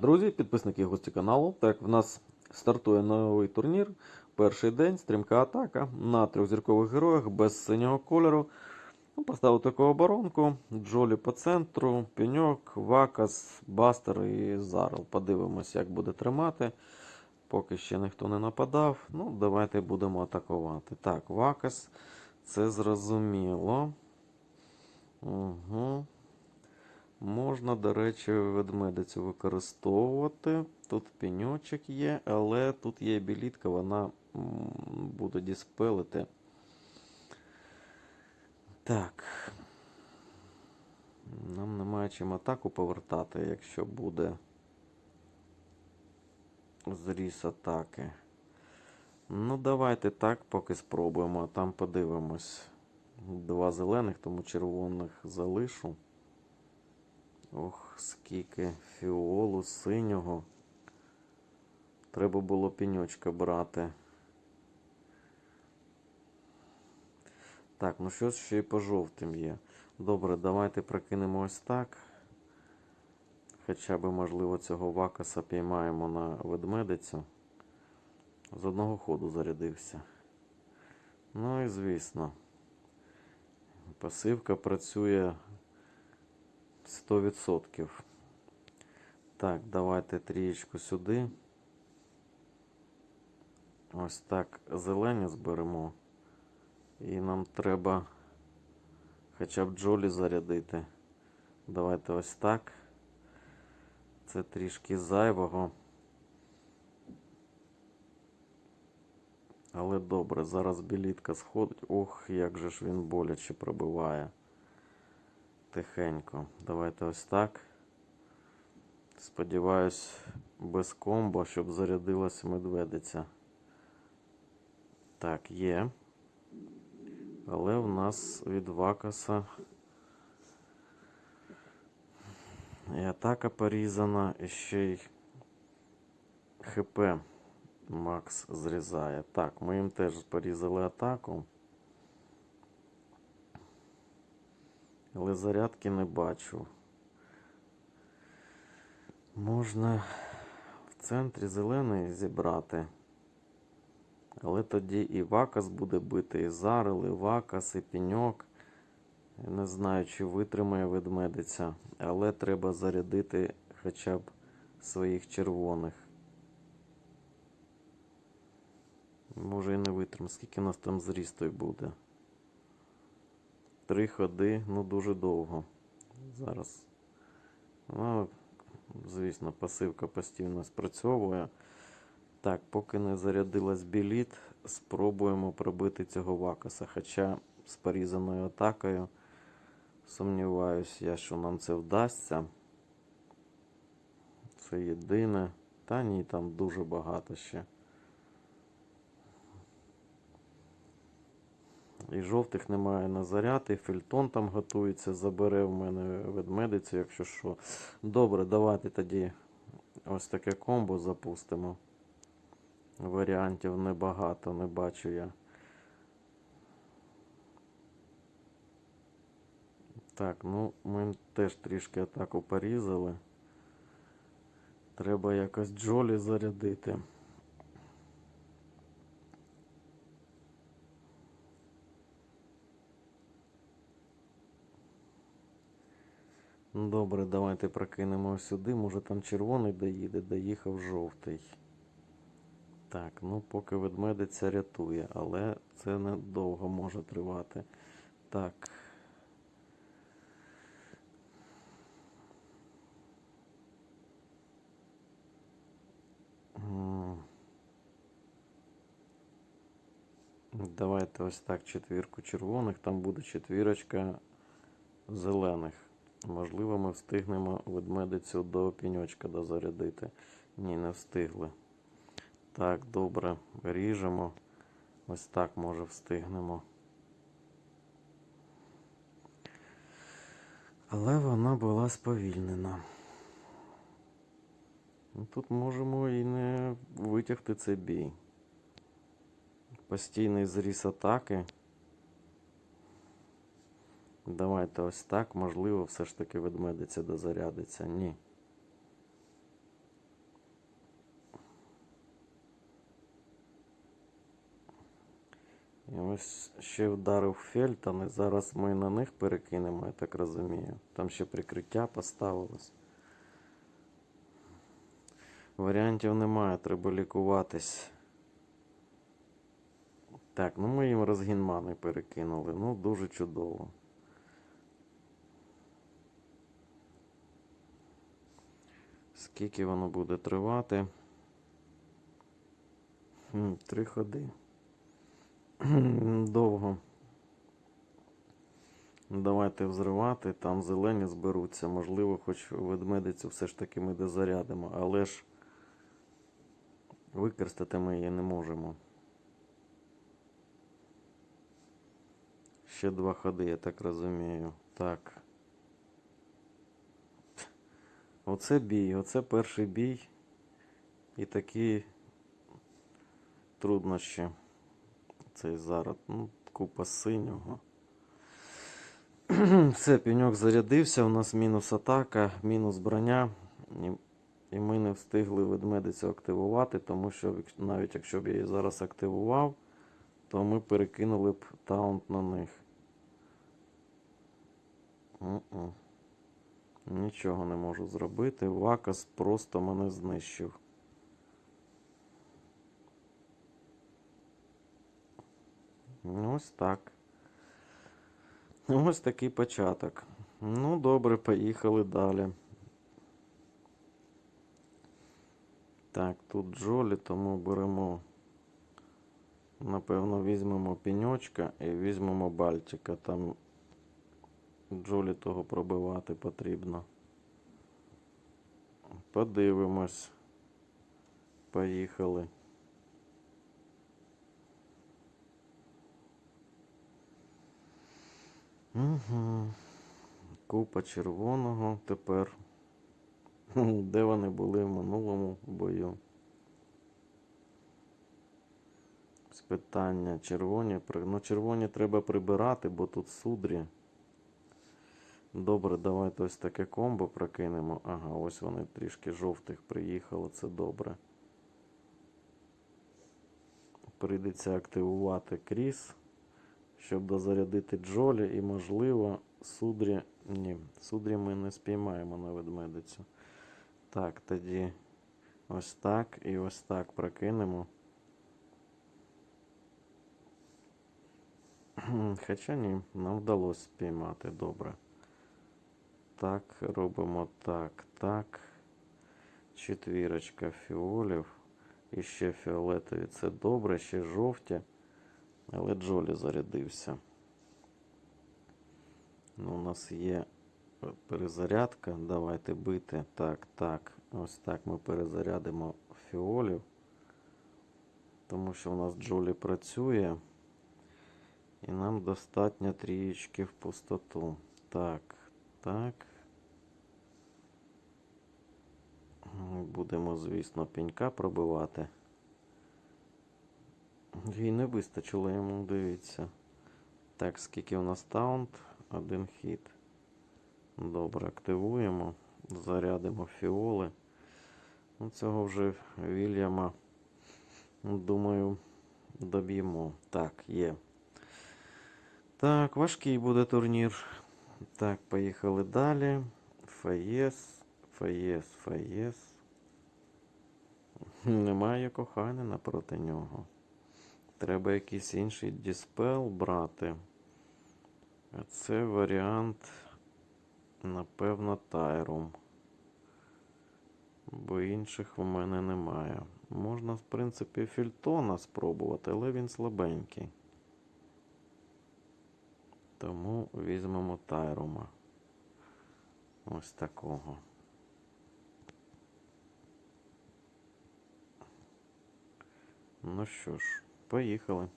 друзі, підписники і гості каналу. Так, в нас стартує новий турнір. Перший день, стрімка атака на трьохзіркових героях без синього кольору. Ну, поставив таку оборонку. Джолі по центру, пеньок, Вакас, Бастер і Зарл. Подивимось, як буде тримати. Поки ще ніхто не нападав. Ну, давайте будемо атакувати. Так, Вакас, це зрозуміло. Угу. Можна, до речі, ведмедицю використовувати. Тут пеньочок є, але тут є білітка, вона буде діспелити. Так. Нам немає чим атаку повертати, якщо буде зріз атаки. Ну, давайте так, поки спробуємо, а там подивимось. Два зелених, тому червоних залишу. Ох, скільки фіолу синього. Треба було пеньочка брати. Так, ну щось ще й по жовтим є. Добре, давайте прокинемо ось так. Хоча б, можливо, цього вакаса піймаємо на ведмедицю. З одного ходу зарядився. Ну і звісно. Пасивка працює 100%. Так, давайте трієчку сюди. Ось так зелені зберемо. І нам треба хоча б джолі зарядити. Давайте ось так. Це трішки зайвого. Але добре, зараз білітка сходить. Ох, як же ж він боляче пробиває. Тихенько. Давайте ось так. Сподіваюсь, без комбо, щоб зарядилась медведиця. Так, є. Але в нас від Вакаса і атака порізана, і ще й ХП Макс зрізає. Так, ми їм теж порізали атаку. Але зарядки не бачу. Можна в центрі зелений зібрати. Але тоді і Вакас буде бити, і Зарел, і Вакас, і Піньок. Не знаю, чи витримає ведмедиця, але треба зарядити хоча б своїх червоних. Може і не витримає. Скільки у нас там зріст той буде? Три ходи, ну дуже довго. Зараз. Ну, звісно, пасивка постійно спрацьовує. Так, поки не зарядилась біліт, спробуємо пробити цього вакаса. Хоча з порізаною атакою сумніваюся, я, що нам це вдасться. Це єдине. Та ні, там дуже багато ще. І жовтих немає на заряд, і фельтон там готується, забере в мене ведмедицю, якщо що. Добре, давайте тоді ось таке комбо запустимо. Варіантів небагато, не бачу я. Так, ну ми теж трішки атаку порізали. Треба якось Джолі зарядити. Добре, давайте прокинемо сюди. Може там червоний доїде, доїхав жовтий. Так, ну поки ведмедиця рятує, але це недовго може тривати. Так. Давайте ось так четвірку червоних, там буде четвірочка зелених. Можливо, ми встигнемо ведмедицю до піньочка дозарядити. Ні, не встигли. Так, добре, ріжемо. Ось так, може, встигнемо. Але вона була сповільнена. Ну, Тут можемо і не витягти цей бій. Постійний зріз атаки. Давайте ось так. Можливо, все ж таки ведмедиця дозарядиться. Ні. І ось ще вдарив Фельтон, і зараз ми на них перекинемо, я так розумію. Там ще прикриття поставилось. Варіантів немає, треба лікуватись. Так, ну ми їм розгінмани перекинули. Ну, дуже чудово. Скільки воно буде тривати? Три ходи. Довго. Давайте взривати, там зелені зберуться. Можливо, хоч ведмедицю все ж таки ми дозарядимо, але ж використати ми її не можемо. Ще два ходи, я так розумію. Так. Оце бій, оце перший бій. І такі труднощі. Цей зараз. Ну, купа синього. Все, піньок зарядився, у нас мінус атака, мінус броня. І, ми не встигли ведмедицю активувати, тому що навіть якщо б я її зараз активував, то ми перекинули б таунт на них. М-м. Нічого не можу зробити. Вакас просто мене знищив. Ось так. Ось такий початок. Ну, добре, поїхали далі. Так, тут Джолі, тому беремо. Напевно, візьмемо піньочка і візьмемо Бальтика. Там Джолі того пробивати потрібно. Подивимось. Поїхали. Угу. Купа червоного тепер. Де вони були в минулому бою? З питання червоні. Ну, червоні треба прибирати, бо тут судрі. Добре, давайте ось таке комбо прокинемо. Ага, ось вони трішки жовтих приїхали, це добре. Прийдеться активувати кріс, щоб дозарядити Джолі і, можливо, судрі. Ні, судрі ми не спіймаємо на ведмедицю. Так, тоді ось так і ось так прокинемо. Хоча ні, нам вдалося спіймати добре. Так, робимо так, так. Четвірочка фіолів. І ще фіолетові. Це добре, ще жовті. Але Джолі зарядився. Ну, у нас є перезарядка. Давайте бити. Так, так. Ось так ми перезарядимо фіолів. Тому що у нас Джолі працює. І нам достатньо трієчки в пустоту. Так, так. Будемо, звісно, пенька пробивати. Їй не вистачило йому, дивіться. Так, скільки у нас таунт? Один хід. Добре, активуємо. Зарядимо фіоли. Ну, цього вже Вільяма, думаю, доб'ємо. Так, є. Так, важкий буде турнір. Так, поїхали далі. Фаєс, Фаєс, Фаєс. Немає кохання напроти нього. Треба якийсь інший діспел брати. А це варіант, напевно, Тайрум. Бо інших у мене немає. Можна, в принципі, Фільтона спробувати, але він слабенький. Тому візьмемо Тайрума. Ось такого. Ну що ж, поїхали.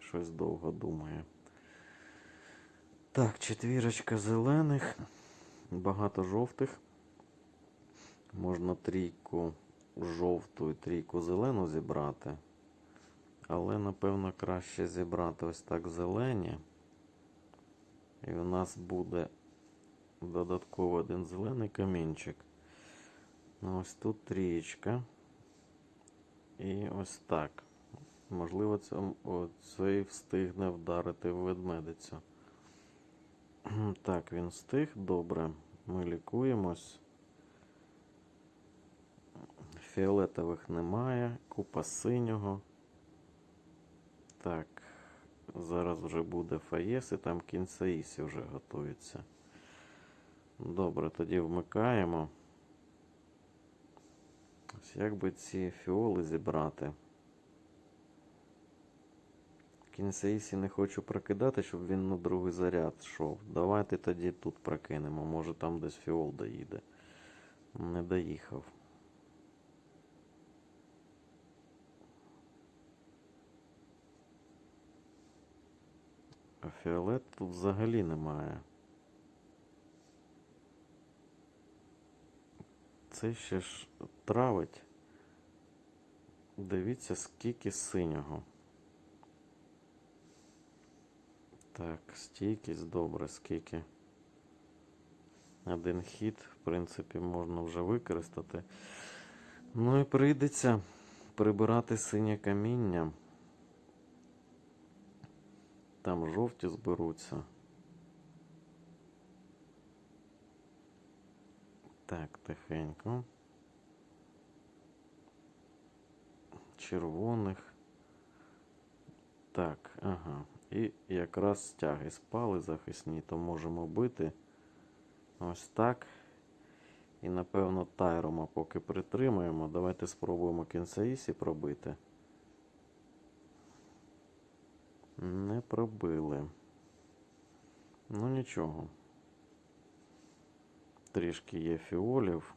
Щось довго думає. Так, четвірочка зелених, багато жовтих. Можна трійку жовту і трійку зелену зібрати. Але, напевно, краще зібрати ось так зелені. І у нас буде додатково один зелений камінчик. Ну, ось тут трієчка. І ось так. Можливо, це, оцей встигне вдарити в ведмедицю. Так, він встиг. Добре. Ми лікуємось. Фіолетових немає. Купа синього. Так. Зараз вже буде фаєс і там кінцеїсі вже готується. Добре, тоді вмикаємо. Ось як би ці фіоли зібрати. Кінцеїсі не хочу прокидати, щоб він на другий заряд йшов. Давайте тоді тут прокинемо. Може там десь фіол доїде. Не доїхав. А фіолет тут взагалі немає. Це ще ж травить. Дивіться, скільки синього. Так, стійкість добре, скільки. Один хід, в принципі, можна вже використати. Ну і прийдеться прибирати синє каміння. Там жовті зберуться. Так, тихенько. Червоних. Так, ага. І якраз стяги спали захисні, то можемо бити ось так. І напевно тайрома поки притримаємо. Давайте спробуємо кінцеїсі пробити. Не пробили. Ну нічого. Трішки є фіолів.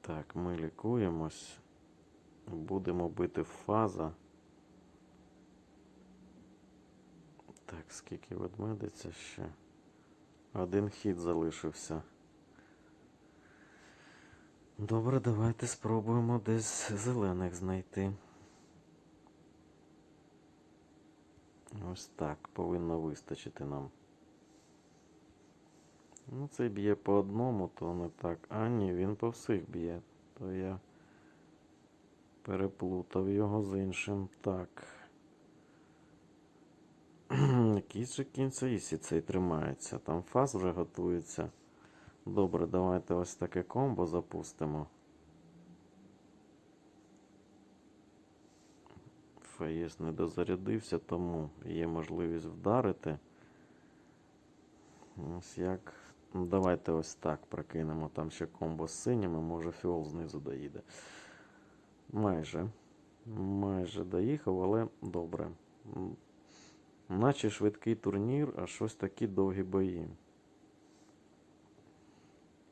Так, ми лікуємось. Будемо бити фаза. Так, скільки ведмедиться ще? Один хід залишився. Добре, давайте спробуємо десь зелених знайти. Ось так повинно вистачити нам. Ну, цей б'є по одному, то не так. А ні, він по всіх б'є. То я переплутав його з іншим. Так. Якийсь же кінцеїсі цей тримається. Там фаз вже готується. Добре, давайте ось таке комбо запустимо. Фаєс не дозарядився, тому є можливість вдарити. Ось як. Ну, давайте ось так прокинемо. Там ще комбо з синіми, може фіол знизу доїде. Майже. Майже доїхав, але добре. Наче швидкий турнір, а щось такі довгі бої.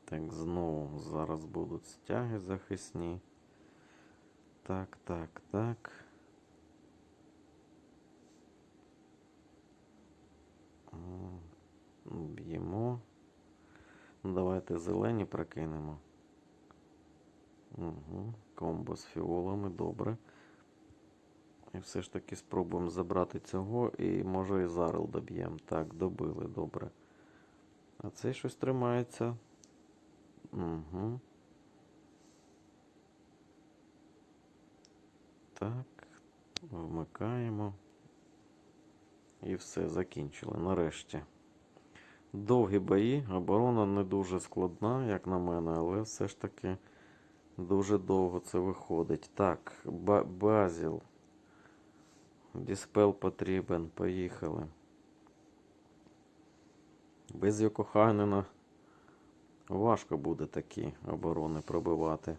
Так, знову зараз будуть стяги захисні. Так, так, так. Б'ємо. Ну, Давайте зелені прокинемо. Угу. Комбо з фіолами, добре. І все ж таки спробуємо забрати цього і може і зарил доб'ємо. Так, добили, добре. А цей щось тримається. Угу. Так, вмикаємо. І все, закінчили. Нарешті. Довгі бої, оборона не дуже складна, як на мене, але все ж таки дуже довго це виходить. Так, ба Базіл. Діспел потрібен. Поїхали. Без Йокохайнена важко буде такі оборони пробивати.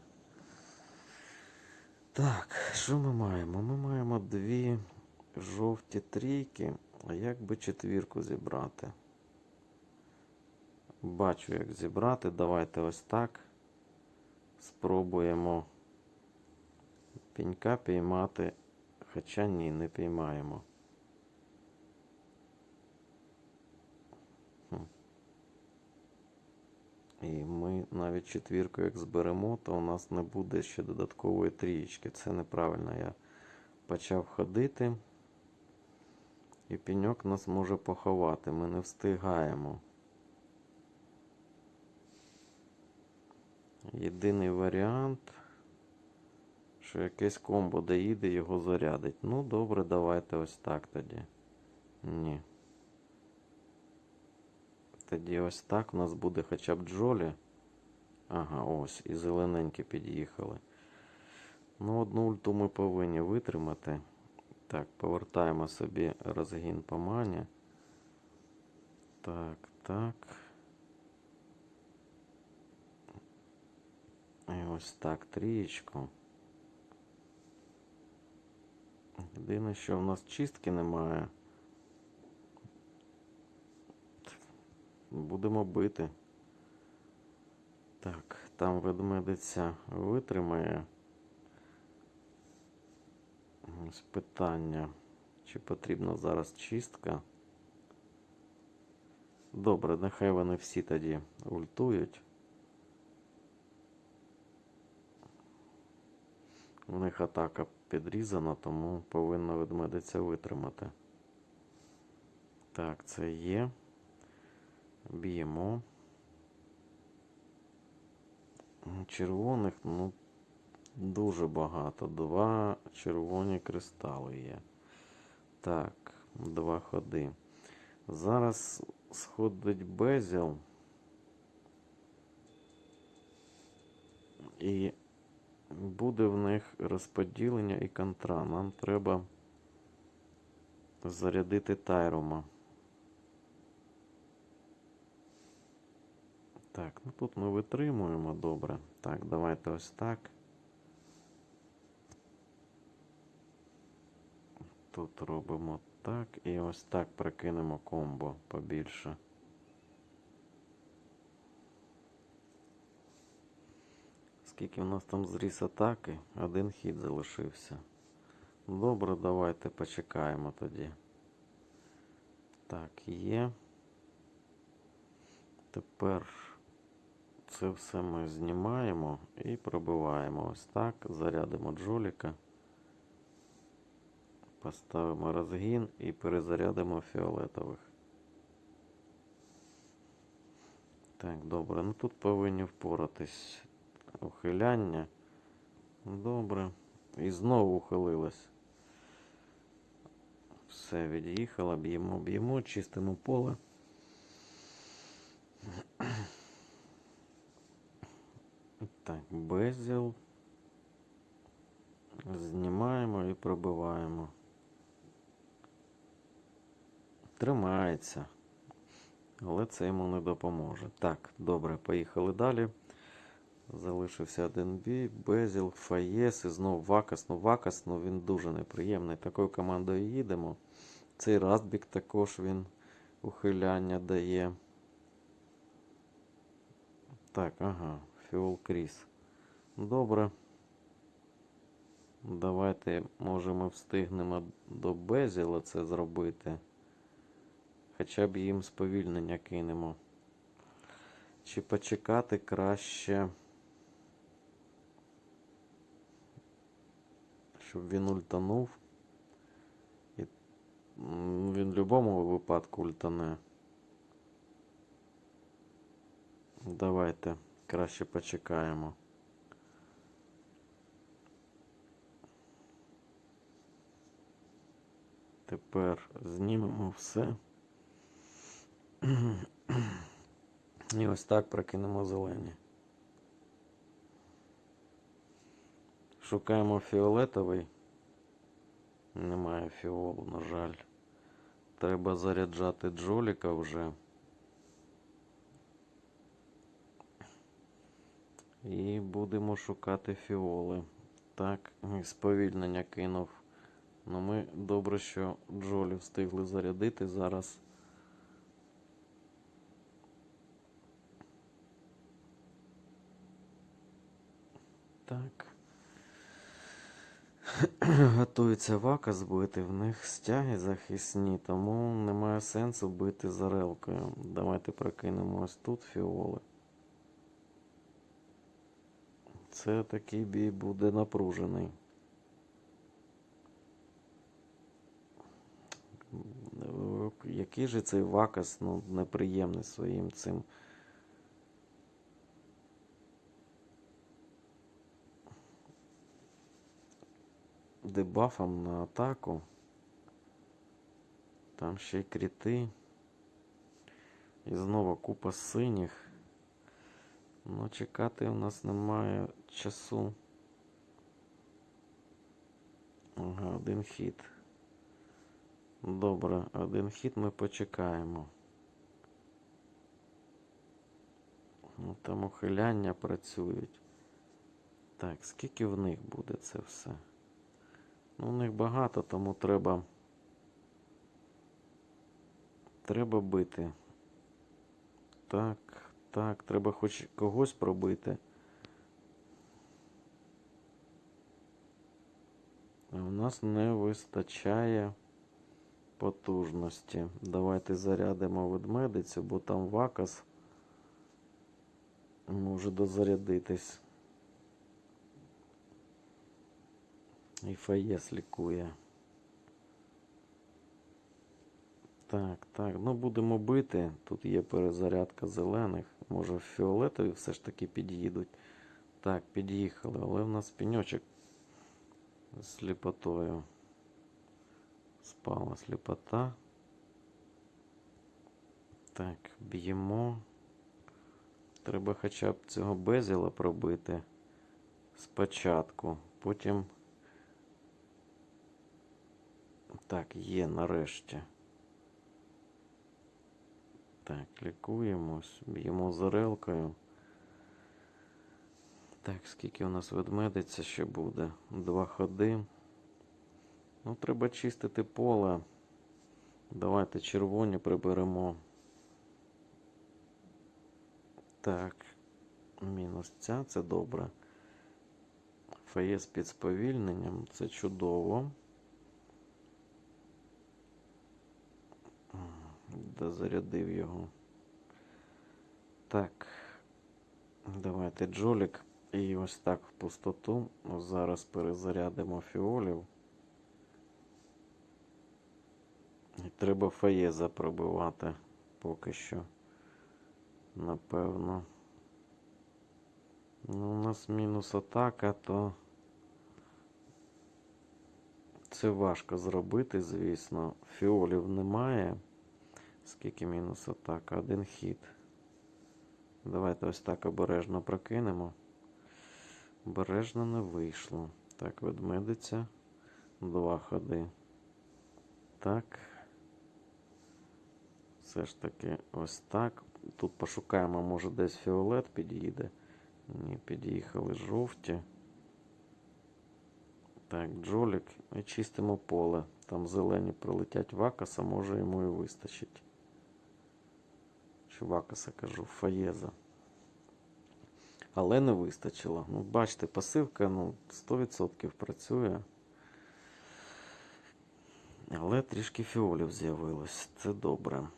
Так, що ми маємо? Ми маємо дві жовті трійки. А як би четвірку зібрати? Бачу, як зібрати. Давайте ось так. Спробуємо пінька піймати. Хоча ні, не піймаємо. І ми навіть четвірку, як зберемо, то у нас не буде ще додаткової трієчки. Це неправильно. Я почав ходити. І пеньок нас може поховати. Ми не встигаємо. Єдиний варіант, що якесь комбо доїде, його зарядить. Ну, добре, давайте ось так тоді. Ні. Тоді ось так у нас буде хоча б Джолі. Ага, ось, і зелененькі під'їхали. Ну, одну ульту ми повинні витримати. Так, повертаємо собі розгін по мані. Так, так. І ось так, трієчку. Єдине, що в нас чистки немає. Будемо бити. Так, там ведмедиця витримає. Ось питання. Чи потрібна зараз чистка? Добре, нехай вони всі тоді ультують. У них атака підрізана, тому повинна ведмедиця витримати. Так, це є. Б'ємо. Червоних, ну, дуже багато. Два червоні кристали є. Так, два ходи. Зараз сходить безіл. І буде в них розподілення і контра. Нам треба зарядити Тайрума. Так, ну тут ми витримуємо добре. Так, давайте ось так. Тут робимо так і ось так прокинемо комбо побільше. Скільки в нас там зріс атаки? Один хід залишився. Добре, давайте почекаємо тоді. Так, є. Тепер це все ми знімаємо і пробиваємо ось так. Зарядимо джоліка. Поставимо розгін і перезарядимо фіолетових. Так, добре. Ну тут повинні впоратись ухиляння. Добре. І знову ухилилось. Все, від'їхала, б'ємо, б'ємо, чистимо поле. Так, безіл. Знімаємо і пробиваємо. Тримається. Але це йому не допоможе. Так, добре, поїхали далі. Залишився один бій. Безіл, Фаєс і знову Вакас. Ну, Вакас, ну він дуже неприємний. Такою командою їдемо. Цей Растбік також він ухиляння дає. Так, ага, Фіол Кріс. Добре. Давайте, може, ми встигнемо до Безіла це зробити. Хоча б їм сповільнення кинемо. Чи почекати краще, щоб він ультанув. І він в будь-якому випадку ультане. Давайте краще почекаємо. Тепер знімемо все. І ось так прокинемо зелені. Шукаємо фіолетовий. Немає фіолу, на жаль. Треба заряджати джоліка вже. І будемо шукати фіоли. Так, сповільнення кинув. Ну ми добре, що Джолі встигли зарядити зараз. Так. Готується вака збити, в них стяги захисні, тому немає сенсу бити зарелкою. Давайте прокинемо ось тут фіоли. Це такий бій буде напружений. Який же цей вакас ну, неприємний своїм цим. Дебафом на атаку. Там ще й кріти. І знову купа синіх. Ну, чекати у нас немає часу. Ага, один хід. Добре, один хід ми почекаємо. Ну, там ухиляння працюють. Так, скільки в них буде це все? Ну, у них багато, тому треба. Треба бити. Так, так, треба хоч когось пробити. А у нас не вистачає потужності. Давайте зарядимо ведмедицю, бо там вакас може дозарядитись. І фаєс лікує. Так, так, ну будемо бити. Тут є перезарядка зелених. Може фіолетові все ж таки під'їдуть. Так, під'їхали, але в нас пеньочок з сліпотою. Спала сліпота. Так, б'ємо. Треба хоча б цього безіла пробити спочатку. Потім. Так, є нарешті. Так, лікуємось, б'ємо зарелкою. Так, скільки у нас ведмедиця ще буде? Два ходи. Ну, треба чистити поле. Давайте червоні приберемо. Так, мінус ця, це добре. Фаєс під сповільненням, це чудово. Дозарядив його. Так. Давайте джолік. І ось так в пустоту. Зараз перезарядимо фіолів. І треба фаєза пробивати поки що. Напевно. Ну, у нас мінус атака, то це важко зробити, звісно. Фіолів немає. Скільки мінус атака? Один хід. Давайте ось так обережно прокинемо. Обережно не вийшло. Так, ведмедиця. Два ходи. Так. Все ж таки ось так. Тут пошукаємо, може десь фіолет під'їде. Ні, під'їхали жовті. Так, джолік. І чистимо поле. Там зелені прилетять вакаса, може йому і вистачить. Чи вакаса кажу, фаєза. Але не вистачило. Ну, бачите, пасивка ну, 100% працює. Але трішки фіолів з'явилось. Це добре.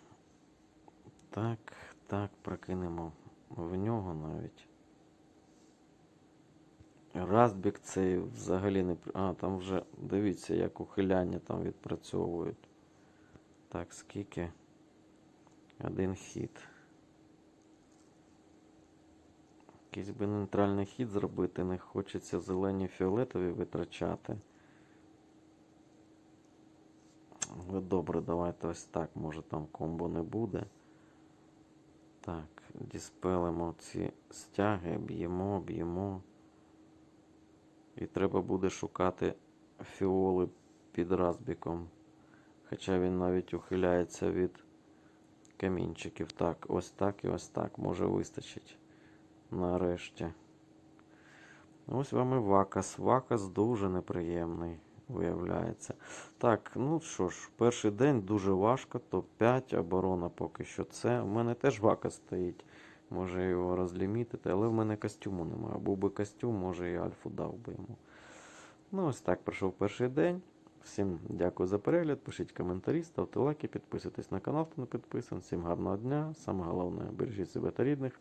Так, так, прокинемо в нього навіть. Растбік цей взагалі не. А, там вже дивіться, як ухиляння там відпрацьовують. Так, скільки? Один хід. Якийсь би нейтральний хід зробити, не хочеться зелені фіолетові витрачати. Але добре, давайте ось так. Може там комбо не буде. Так, діспелимо ці стяги, б'ємо, б'ємо. І треба буде шукати фіоли під разбіком. Хоча він навіть ухиляється від камінчиків. Так, ось так і ось так. Може вистачить. Нарешті. Ось вам і вакас. Вакас дуже неприємний, виявляється. Так, ну що ж, перший день дуже важко. Топ-5, оборона поки що це. У мене теж вакас стоїть. Може його розлімітити, але в мене костюму немає. Був би костюм, може і альфу дав би йому. Ну, ось так пройшов перший день. Всім дякую за перегляд. Пишіть коментарі, ставте лайки, підписуйтесь на канал, хто не підписаний. Всім гарного дня. Саме головне, бережіть себе та рідних.